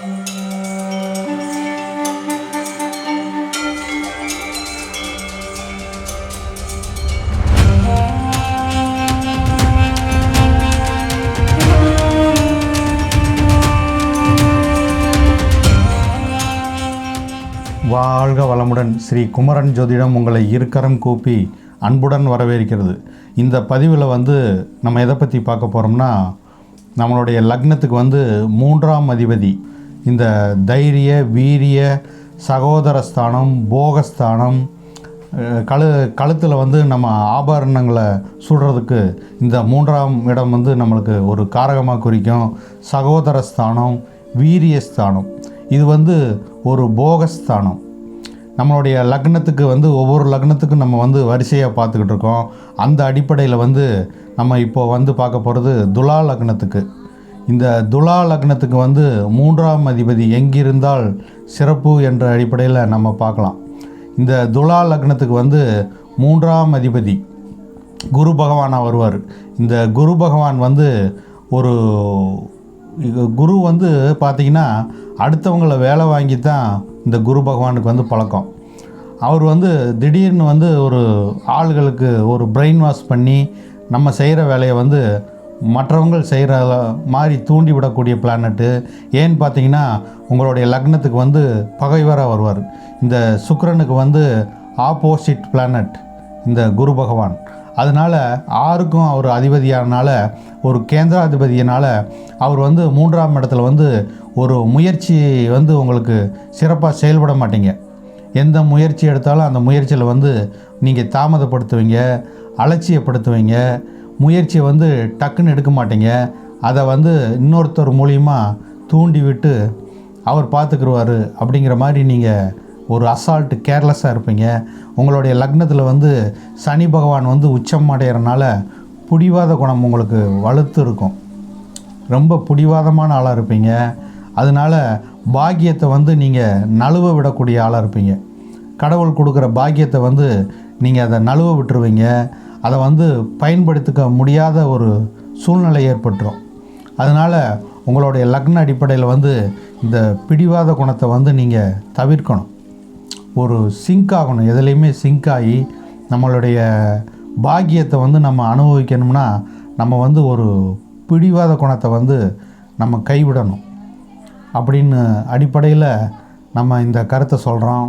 வாழ்க வளமுடன் ஸ்ரீ குமரன் ஜோதிடம் உங்களை இருக்கரம் கூப்பி அன்புடன் வரவேற்கிறது. இந்த பதிவில் வந்து நம்ம எதை பற்றி பார்க்க போகிறோம்னா நம்மளுடைய லக்னத்துக்கு வந்து மூன்றாம் அதிபதி இந்த தைரிய வீரிய சகோதரஸ்தானம் போகஸ்தானம் கழு கழுத்தில் வந்து நம்ம ஆபரணங்களை சுடுறதுக்கு இந்த மூன்றாம் இடம் வந்து நம்மளுக்கு ஒரு காரகமாக குறிக்கும். சகோதரஸ்தானம் வீரியஸ்தானம். வீரிய ஸ்தானம் இது வந்து ஒரு போகஸ்தானம். நம்மளுடைய லக்னத்துக்கு வந்து ஒவ்வொரு லக்னத்துக்கும் நம்ம வந்து வரிசையாக பார்த்துக்கிட்டு இருக்கோம். அந்த அடிப்படையில் வந்து நம்ம இப்போ வந்து பார்க்க போகிறது துலா லக்னத்துக்கு. இந்த துலா லக்னத்துக்கு வந்து மூன்றாம் அதிபதி எங்கிருந்தால் சிறப்பு என்ற அடிப்படையில் நம்ம பார்க்கலாம். இந்த துலா லக்னத்துக்கு வந்து மூன்றாம் அதிபதி குரு பகவானாக வருவார். இந்த குரு பகவான் வந்து ஒரு இது குரு வந்து பார்த்திங்கன்னா அடுத்தவங்கள வேலை வாங்கி தான் இந்த குரு பகவானுக்கு வந்து பழக்கம். அவர் வந்து திடீர்னு வந்து ஒரு ஆள்களுக்கு ஒரு பிரெயின் வாஷ் பண்ணி நம்ம செய்கிற வேலையை வந்து மற்றவங்க செய்கிற மாதிரி தூண்டி விடக்கூடிய பிளானட்டு ஏன்னு பார்த்தீங்கன்னா உங்களுடைய லக்னத்துக்கு வந்து பகைவராக வருவார். இந்த சுக்கரனுக்கு வந்து ஆப்போசிட் பிளானட் இந்த குரு பகவான். அதனால் ஆருக்கும் அவர் அதிபதியானால ஒரு கேந்திராதிபதியினால் அவர் வந்து மூன்றாம் இடத்துல வந்து ஒரு முயற்சி வந்து உங்களுக்கு சிறப்பாக செயல்பட மாட்டீங்க. எந்த முயற்சி எடுத்தாலும் அந்த முயற்சியில் வந்து நீங்கள் தாமதப்படுத்துவீங்க அலட்சியப்படுத்துவீங்க முயற்சியை வந்து டக்குன்னு எடுக்க மாட்டீங்க. அதை வந்து இன்னொருத்தர் மூலியமா தூண்டி விட்டு அவர் பார்த்துக்குருவார் அப்படிங்கிற மாதிரி நீங்கள் ஒரு அசால்ட்டு கேர்லெஸ்ஸாக இருப்பீங்க. உங்களுடைய லக்னத்தில் வந்து சனி பகவான் வந்து உச்சம் அடைகிறனால புடிவாத குணம் உங்களுக்கு வலுத்து இருக்கும். ரொம்ப பிடிவாதமான ஆளாக இருப்பீங்க. அதனால் பாக்கியத்தை வந்து நீங்கள் நழுவ விடக்கூடிய ஆளாக இருப்பீங்க. கடவுள் கொடுக்குற பாக்கியத்தை வந்து நீங்கள் அதை நழுவ விட்டுருவீங்க. அதை வந்து பயன்படுத்திக்க முடியாத ஒரு சூழ்நிலை ஏற்பட்டுரும். அதனால் உங்களுடைய லக்ன அடிப்படையில் வந்து இந்த பிடிவாத குணத்தை வந்து நீங்கள் தவிர்க்கணும். ஒரு சிங்க் ஆகணும். எதுலேயுமே சிங்க் ஆகி நம்மளுடைய பாக்கியத்தை வந்து நம்ம அனுபவிக்கணும்னா நம்ம வந்து ஒரு பிடிவாத குணத்தை வந்து நம்ம கைவிடணும். அப்படின்னு அடிப்படையில் நம்ம இந்த கருத்தை சொல்கிறோம்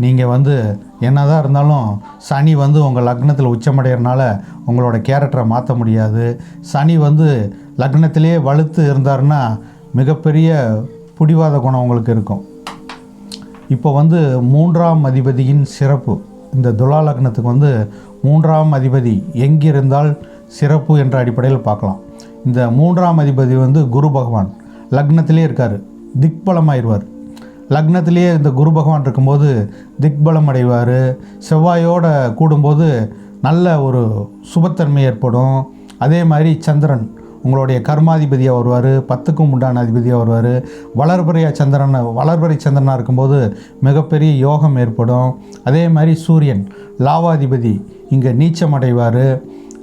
நீங்கள் வந்து என்னதான் இருந்தாலும் சனி வந்து உங்கள் லக்னத்தில் உச்சமடைகிறனால உங்களோட கேரக்டரை மாற்ற முடியாது. சனி வந்து லக்னத்திலே வலுத்து இருந்தாருன்னா மிகப்பெரிய பிடிவாத குணம் உங்களுக்கு இருக்கும். இப்போ வந்து மூன்றாம் அதிபதியின் சிறப்பு. இந்த துலா லக்னத்துக்கு வந்து மூன்றாம் அதிபதி எங்கிருந்தால் சிறப்பு என்ற அடிப்படையில் பார்க்கலாம். இந்த மூன்றாம் அதிபதி வந்து குரு பகவான். லக்னத்திலே இருக்கார். திக்பலமாயிருவார். லக்னத்திலேயே இந்த குரு பகவான் இருக்கும்போது திக்பலம் அடைவார். செவ்வாயோட கூடும்போது நல்ல ஒரு சுபத்தன்மை ஏற்படும். அதே மாதிரி சந்திரன் உங்களுடைய கர்மாதிபதியாக வருவார். பத்துக்கும் உண்டான அதிபதியாக வருவார். வளர்பறையா சந்திரன் வளர்பறை சந்திரனாக இருக்கும்போது மிகப்பெரிய யோகம் ஏற்படும். அதே மாதிரி சூரியன் லாவாதிபதி இங்கே நீச்சம் அடைவார்.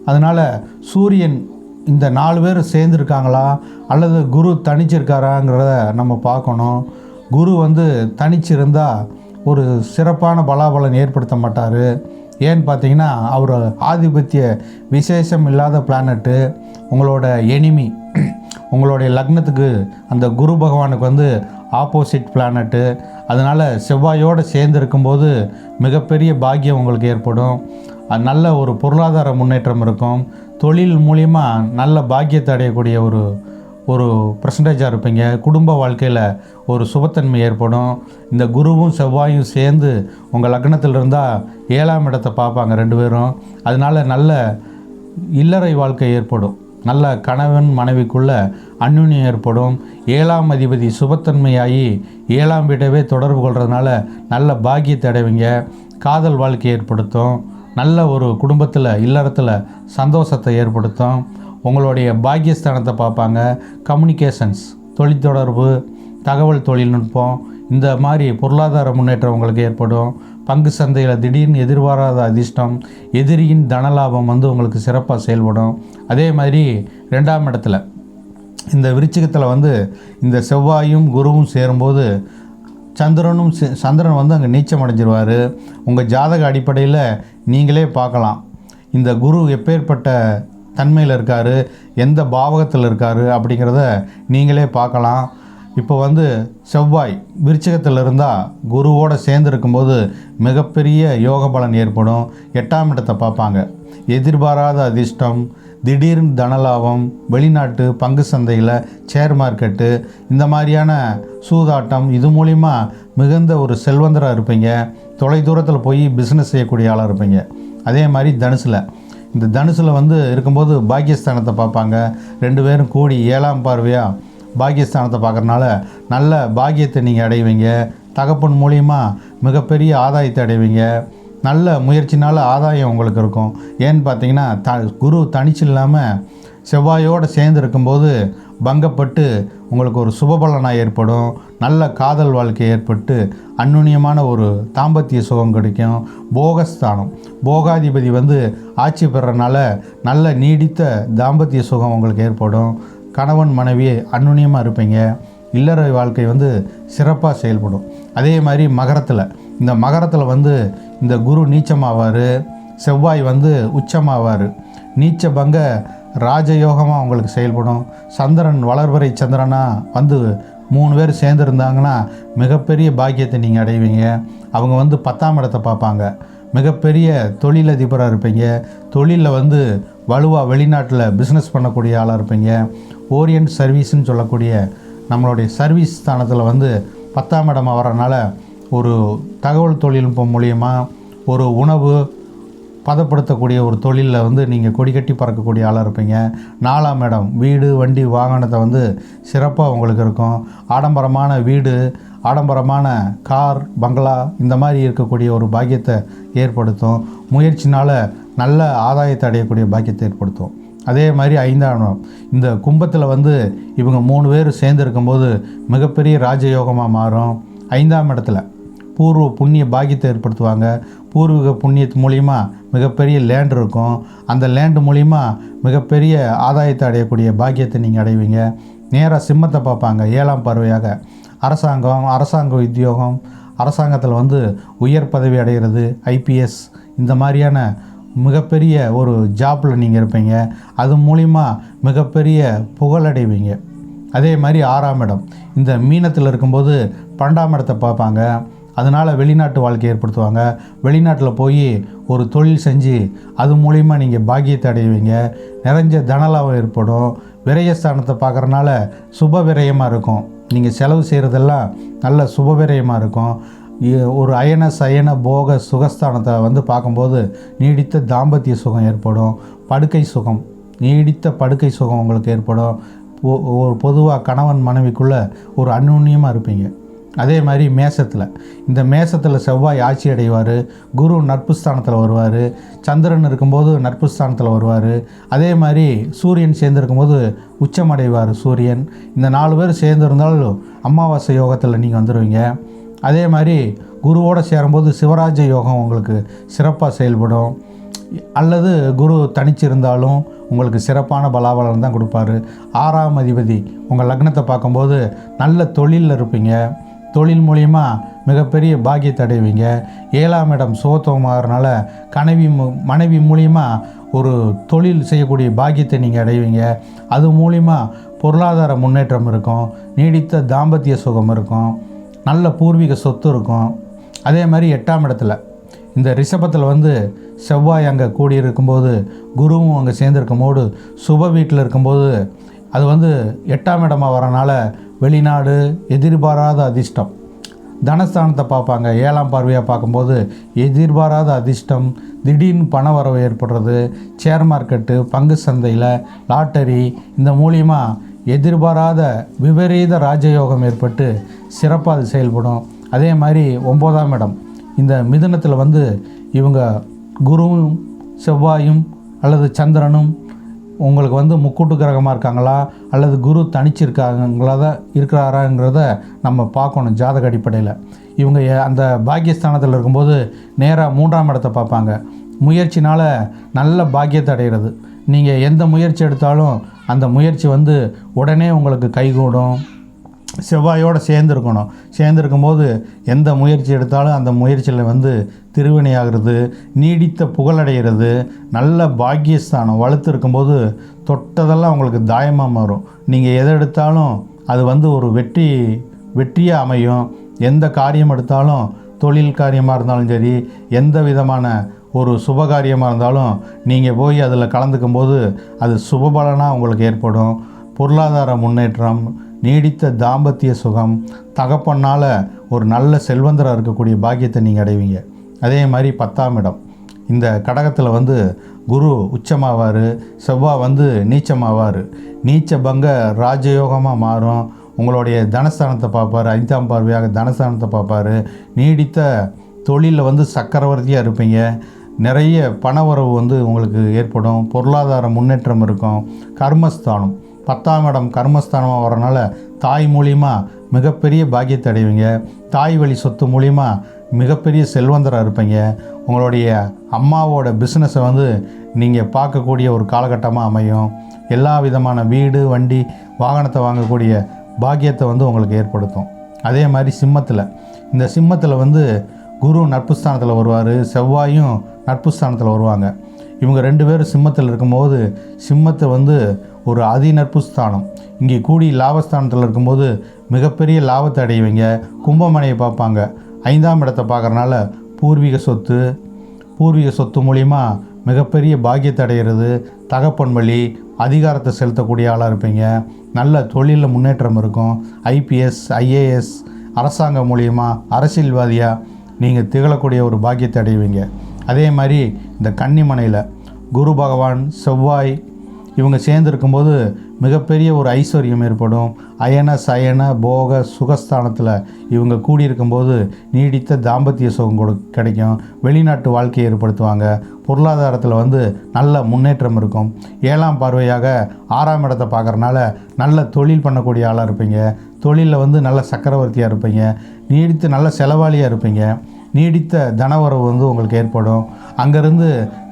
அதனால் சூரியன் இந்த நாலு பேர் சேர்ந்துருக்காங்களா? அல்லது குரு தனிச்சிருக்காராங்கிறத நம்ம பார்க்கணும். குரு வந்து தனிச்சிருந்தால் ஒரு சிறப்பான பலாபலன் ஏற்படுத்த மாட்டார். ஏன்னு பார்த்தீங்கன்னா அவர் ஆதிபத்திய விசேஷம் இல்லாத பிளானட்டு உங்களோட எனிமி உங்களுடைய லக்னத்துக்கு அந்த குரு பகவானுக்கு வந்து ஆப்போசிட் பிளானட்டு அதனால் செவ்வாயோடு சேர்ந்து இருக்கும்போது மிகப்பெரிய பாக்கியம் உங்களுக்கு ஏற்படும். அது நல்ல ஒரு பொருளாதார முன்னேற்றம் இருக்கும். தொழில் மூலிமா நல்ல பாக்கியத்தை அடையக்கூடிய ஒரு ஒரு பர்சன்டேஜாக இருப்பீங்க. குடும்ப வாழ்க்கையில் ஒரு சுபத்தன்மை ஏற்படும். இந்த குருவும் செவ்வாயும் சேர்ந்து உங்கள் லக்னத்தில் இருந்தால் ஏழாம் இடத்தை பார்ப்பாங்க ரெண்டு பேரும். அதனால நல்ல இல்லறை வாழ்க்கை ஏற்படும். நல்ல கணவன் மனைவிக்குள்ள அந்யுன்யம் ஏற்படும். ஏழாம் அதிபதி சுபத்தன்மையாகி ஏழாம் வீட்டவே தொடர்பு கொள்கிறதுனால நல்ல பாக்கியத்தை அடைவீங்க. காதல் வாழ்க்கை ஏற்படுத்தும். நல்ல ஒரு குடும்பத்தில் இல்லறத்தில் சந்தோஷத்தை ஏற்படுத்தும். உங்களுடைய பாக்கியஸ்தானத்தை பார்ப்பாங்க. கம்யூனிகேஷன்ஸ் தொலைத்தொடர்பு தகவல் தொழில்நுட்பம் இந்த மாதிரி பொருளாதார முன்னேற்றம் உங்களுக்கு ஏற்படும். பங்கு சந்தையில் திடீர்னு எதிர்பாராத அதிர்ஷ்டம் எதிரியின் தனலாபம் வந்து உங்களுக்கு சிறப்பாக செயல்படும். அதே மாதிரி ரெண்டாம் இடத்துல இந்த விருச்சிகத்தில் வந்து இந்த செவ்வாயும் குருவும் சேரும்போது சந்திரனும் சே- சந்திரன் வந்து அங்கே நீச்சம் அடைஞ்சிருவார். உங்கள் ஜாதக அடிப்படையில் நீங்களே பார்க்கலாம். இந்த குரு எப்பேற்பட்ட தன்மையில் இருக்கார் எந்த பாவகத்தில் இருக்கார் அப்படிங்கிறத நீங்களே பார்க்கலாம். இப்போ வந்து செவ்வாய் விருச்சகத்தில் இருந்தால் குருவோடு சேர்ந்து இருக்கும்போது மிகப்பெரிய யோக பலன் ஏற்படும். எட்டாம் இடத்தை பார்ப்பாங்க. எதிர்பாராத அதிர்ஷ்டம் திடீர்னு தனலாபம் வெளிநாட்டு பங்கு சந்தையில் ஷேர் மார்க்கெட்டு இந்த மாதிரியான சூதாட்டம் இது மூலிமா மிகுந்த ஒரு செல்வந்தராக இருப்பீங்க. தொலை தூரத்தில் போய் பிஸ்னஸ் செய்யக்கூடிய ஆளாக இருப்பீங்க. அதே மாதிரி தனுசில். இந்த தனுசில் வந்து இருக்கும்போது பாக்கியஸ்தானத்தை பார்ப்பாங்க. ரெண்டு பேரும் கூடி ஏழாம் பார்வையாக பாக்கியஸ்தானத்தை பார்க்குறனால நல்ல பாக்கியத்தை நீங்கள் அடைவீங்க. தகப்பன் மூலியமாக மிகப்பெரிய ஆதாயத்தை அடைவீங்க. நல்ல முயற்சினால் ஆதாயம் உங்களுக்கு இருக்கும். ஏன்னு பார்த்தீங்கன்னா த குரு தனிச்சு இல்லாமல் செவ்வாயோடு சேர்ந்து இருக்கும்போது பங்கப்பட்டு உங்களுக்கு ஒரு சுபபலனாக ஏற்படும். நல்ல காதல் வாழ்க்கை ஏற்பட்டு அந்நுண்ணியமான ஒரு தாம்பத்திய சுகம் கிடைக்கும். போகஸ்தானம். போகாதிபதி வந்து ஆட்சி பெறனால நல்ல நீடித்த தாம்பத்திய சுகம் உங்களுக்கு ஏற்படும். கணவன் மனைவி அந்நுண்ணியமாக இருப்பீங்க. இல்லற வாழ்க்கை வந்து சிறப்பாக செயல்படும். அதே மாதிரி மகரத்தில். இந்த மகரத்தில் வந்து இந்த குரு நீச்சமாவார். செவ்வாய் வந்து உச்சமாவார். நீச்ச பங்க ராஜயோகமாக உங்களுக்கு செயல்படும். சந்திரன் வளர்வரை சந்திரனாக வந்து மூணு பேர் சேர்ந்துருந்தாங்கன்னா மிகப்பெரிய பாக்கியத்தை நீங்கள் அடைவீங்க. அவங்க வந்து பத்தாம் இடத்தை பார்ப்பாங்க. மிகப்பெரிய தொழிலதிபராக இருப்பீங்க. தொழிலில் வந்து வலுவாக வெளிநாட்டில் பிஸ்னஸ் பண்ணக்கூடிய ஆளாக இருப்பீங்க. ஓரியன்ட் சர்வீஸ்ன்னு சொல்லக்கூடிய நம்மளுடைய சர்வீஸ் ஸ்தானத்தில் வந்து பத்தாம் இடமாக வரனால ஒரு தகவல் தொழில்நுட்பம் மூலியமாக ஒரு உணவு பதப்படுத்தக்கூடிய ஒரு தொழிலில் வந்து நீங்கள் கொடி கட்டி பறக்கக்கூடிய ஆளாக இருப்பீங்க. நாலாம் இடம் வீடு வண்டி வாகனத்தை வந்து சிறப்பாக உங்களுக்கு இருக்கும். ஆடம்பரமான வீடு ஆடம்பரமான கார் பங்களா இந்த மாதிரி இருக்கக்கூடிய ஒரு பாக்கியத்தை ஏற்படுத்தும். முயற்சினால் நல்ல ஆதாயத்தை அடையக்கூடிய பாக்கியத்தை ஏற்படுத்தும். அதே மாதிரி ஐந்தாம் இடம் இந்த கும்பத்தில் வந்து இவங்க மூணு பேர் சேர்ந்து இருக்கும்போது மிகப்பெரிய ராஜயோகமாக மாறும். ஐந்தாம் இடத்துல பூர்வ புண்ணிய பாக்கியத்தை ஏற்படுத்துவாங்க. பூர்வீக புண்ணியத்து மூலியமாக மிகப்பெரிய லேண்ட் இருக்கும். அந்த லேண்டு மூலிமா மிகப்பெரிய ஆதாயத்தை அடையக்கூடிய பாக்கியத்தை நீங்கள் அடைவீங்க. நேராக சிம்மத்தை பார்ப்பாங்க ஏழாம் பறவையாக அரசாங்கம் அரசாங்க உத்தியோகம் அரசாங்கத்தில் வந்து உயர் பதவி அடைகிறது ஐபிஎஸ் இந்த மாதிரியான மிகப்பெரிய ஒரு ஜாப்பில் நீங்கள் இருப்பீங்க. அது மூலிமா மிகப்பெரிய புகழடைவீங்க அதே மாதிரி ஆறாம் இடம். இந்த மீனத்தில் இருக்கும்போது பன்னெண்டாம் இடத்தை பார்ப்பாங்க. அதனால் வெளிநாட்டு வாழ்க்கை ஏற்படுத்துவாங்க. வெளிநாட்டில் போய் ஒரு தொழில் செஞ்சு அது மூலிமா நீங்கள் பாக்கியத்தை அடைவீங்க. நிறைஞ்ச தனலாபம் ஏற்படும். விரயஸ்தானத்தை பார்க்குறனால சுப விரயமாக இருக்கும். நீங்கள் செலவு செய்கிறதெல்லாம் நல்ல சுப விரயமாக இருக்கும். ஒரு அயன சயன போக சுகஸ்தானத்தை வந்து பார்க்கும்போது நீடித்த தாம்பத்திய சுகம் ஏற்படும். படுக்கை சுகம் நீடித்த படுக்கை சுகம் உங்களுக்கு ஏற்படும். ஒரு பொதுவாக கணவன் மனைவிக்குள்ளே ஒரு அந்நுண்ணியமாக இருப்பீங்க. அதே மாதிரி மேசத்தில். இந்த மேசத்தில் செவ்வாய் ஆட்சி அடைவார் குரு நட்பு ஸ்தானத்தில் வருவார் சந்திரன் இருக்கும்போது நட்பு ஸ்தானத்தில் வருவார் அதே மாதிரி சூரியன் சேர்ந்து இருக்கும்போது உச்சம் அடைவார் சூரியன். இந்த நாலு பேர் சேர்ந்துருந்தாலும் அமாவாசை யோகத்தில் நீங்கள் வந்துடுவீங்க அதே மாதிரி குருவோடு சேரும்போது சிவராஜ யோகம் உங்களுக்கு சிறப்பாக செயல்படும். அல்லது குரு தனிச்சிருந்தாலும் உங்களுக்கு சிறப்பான பலாபலன் தான் கொடுப்பாரு. ஆறாம் அதிபதி உங்கள் லக்னத்தை பார்க்கும்போது நல்ல தொழிலில் இருப்பீங்க. தொழில் மூலிமா மிகப்பெரிய பாக்கியத்தை அடைவீங்க. ஏழாம் இடம் சுகத்துவமாகறனால கனவி மு- மனைவி மூலிமா ஒரு தொழில் செய்யக்கூடிய பாக்கியத்தை நீங்கள் அடைவீங்க. அது மூலிமா பொருளாதார முன்னேற்றம் இருக்கும். நீடித்த தாம்பத்திய சுகம் இருக்கும். நல்ல பூர்வீக சொத்து இருக்கும். அதே மாதிரி எட்டாம் இடத்துல இந்த ரிஷபத்தில் வந்து செவ்வாய் அங்கே கூடியிருக்கும்போது குருவும் அங்கே சேர்ந்துருக்கும் போது சுப வீட்டில் இருக்கும்போது அது வந்து எட்டாம் இடமாக வரனால வெளிநாடு எதிர்பாராத அதிர்ஷ்டம். தனஸ்தானத்தை பார்ப்பாங்க. ஏழாம் பார்வையாக பார்க்கும்போது எதிர்பாராத அதிர்ஷ்டம் திடீர்னு பண வரவு ஏற்படுறது ஷேர் மார்க்கெட்டு பங்கு சந்தையில் லாட்டரி இந்த மூலியமாக எதிர்பாராத விபரீத ராஜயோகம் ஏற்பட்டு சிறப்பாக அது செயல்படும். அதே மாதிரி ஒம்போதாம் இடம். இந்த மிதுனத்தில் வந்து இவங்க குருவும் செவ்வாயும் அல்லது சந்திரனும் உங்களுக்கு வந்து முக்கூட்டு கிரகமாக இருக்காங்களா? அல்லது குரு தனிச்சிருக்காங்களா? தான் இருக்கிறாராங்கிறத நம்ம பார்க்கணும் ஜாதக அடிப்படையில். இவங்க அந்த பாக்கியஸ்தானத்தில் இருக்கும்போது நேராக மூன்றாம் இடத்தை பார்ப்பாங்க. முயற்சினால் நல்ல பாக்கியத்தை அடைகிறது நீங்கள் எந்த முயற்சி எடுத்தாலும் அந்த முயற்சி வந்து உடனே உங்களுக்கு கைகூடும். செவ்வாயோடு சேர்ந்துருக்கணும். சேர்ந்துருக்கும் போது எந்த முயற்சி எடுத்தாலும் அந்த முயற்சியில் வந்து திருவினையாகிறது நீடித்த புகழடைகிறது நல்ல பாக்கியஸ்தானம் வலுத்து இருக்கும்போது தொட்டதெல்லாம் உங்களுக்கு தாயமாக மாறும். நீங்கள் எதை எடுத்தாலும் அது வந்து ஒரு வெற்றி வெற்றியாக அமையும். எந்த காரியம் எடுத்தாலும் தொழில் காரியமாக இருந்தாலும் சரி எந்த விதமான ஒரு சுப காரியமாக இருந்தாலும் நீங்கள் போய் அதில் கலந்துக்கும் போது அது சுபபலனாக உங்களுக்கு ஏற்படும். பொருளாதார முன்னேற்றம் நீடித்த தாம்பத்திய சுகம் தகப்பனால் ஒரு நல்ல செல்வந்தராக இருக்கக்கூடிய பாக்கியத்தை நீங்கள் அடைவீங்க. அதே மாதிரி பத்தாம் இடம். இந்த கடகத்தில் வந்து குரு உச்சமாவார் செவ்வாய் வந்து நீச்சமாவார். நீச்ச பங்க ராஜயோகமாக மாறும். உங்களுடைய தனஸ்தானத்தை பார்ப்பார் ஐந்தாம் பார்வையாக தனஸ்தானத்தை பார்ப்பார். நீடித்த தொழிலில் வந்து சக்கரவர்த்தியாக இருப்பீங்க. நிறைய பண உறவு வந்து உங்களுக்கு ஏற்படும். பொருளாதார முன்னேற்றம் இருக்கும். கர்மஸ்தானம். பத்தாம் இடம் கர்மஸ்தானமாக வரனால தாய் மூலிமா மிகப்பெரிய பாக்கியத்தை அடைவீங்க. தாய் வழி சொத்து மூலிமா மிகப்பெரிய செல்வந்தராக இருப்பீங்க. உங்களுடைய அம்மாவோட பிஸ்னஸை வந்து நீங்கள் பார்க்கக்கூடிய ஒரு காலகட்டமாக அமையும். எல்லா விதமான வீடு வண்டி வாகனத்தை வாங்கக்கூடிய பாக்கியத்தை வந்து உங்களுக்கு ஏற்படுத்தும். அதே மாதிரி சிம்மத்தில். இந்த சிம்மத்தில் வந்து குரு நட்பு ஸ்தானத்தில் வருவார். செவ்வாயும் நட்பு ஸ்தானத்தில் வருவாங்க. இவங்க ரெண்டு பேரும் சிம்மத்தில் இருக்கும்போது சிம்மத்தை வந்து ஒரு அதிநட்பு ஸ்தானம். இங்கே கூடி லாபஸ்தானத்தில் இருக்கும்போது மிகப்பெரிய லாபத்தை அடைவீங்க. கும்பமனையை பார்ப்பாங்க. ஐந்தாம் இடத்தை பார்க்குறனால பூர்வீக சொத்து பூர்வீக சொத்து மூலிமா மிகப்பெரிய பாக்கியத்தை அடைகிறது. தகப்பன் வழி அதிகாரத்தை செலுத்தக்கூடிய ஆளாக இருப்பீங்க. நல்ல தொழிலில் முன்னேற்றம் இருக்கும். ஐபிஎஸ் ஐஏஎஸ் அரசாங்கம் மூலியமாக அரசியல்வாதியாக நீங்கள் திகழக்கூடிய ஒரு பாக்கியத்தை அடைவீங்க. அதே மாதிரி இந்த கன்னிமனையில் குரு பகவான் செவ்வாய் இவங்க சேர்ந்துருக்கும்போது மிகப்பெரிய ஒரு ஐஸ்வர்யம் ஏற்படும். அயன சயன போக சுகஸ்தானத்தில் இவங்க கூடியிருக்கும்போது நீடித்த தாம்பத்திய சுகம் கொடு கிடைக்கும். வெளிநாட்டு வாழ்க்கையை ஏற்படுத்துவாங்க. பொருளாதாரத்தில் வந்து நல்ல முன்னேற்றம் இருக்கும். ஏழாம் பார்வையாக ஆறாம் இடத்தை பார்க்குறனால நல்ல தொழில் பண்ணக்கூடிய ஆளாக இருப்பீங்க. தொழிலில் வந்து நல்ல சக்கரவர்த்தியாக இருப்பீங்க. நீடித்து நல்ல செலவாளியாக இருப்பீங்க. நீடித்த தனவரவு வந்து உங்களுக்கு ஏற்படும். அங்கேருந்து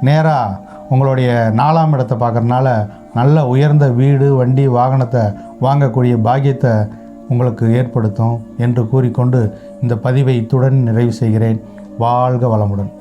நேராக உங்களுடைய நாலாம் இடத்தை பார்க்குறனால நல்ல உயர்ந்த வீடு வண்டி வாகனத்தை வாங்கக்கூடிய பாக்கியத்தை உங்களுக்கு ஏற்படுத்தும் என்று கூறிக்கொண்டு இந்த பதிவை இத்துடன் நிறைவு செய்கிறேன். வாழ்க வளமுடன்.